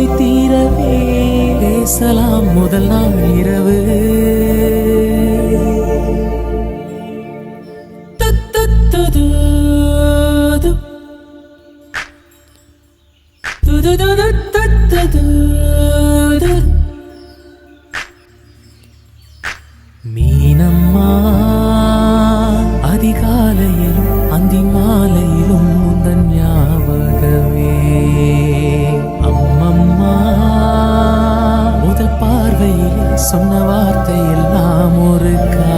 ஆசை தீரவே பேசலாம் முதல் நாள் இரவு. மீனம்மா அதிகாலையிலும் அந்தி மாலை சொன்ன வார்த்தை எல்லாம் ஒரு கா.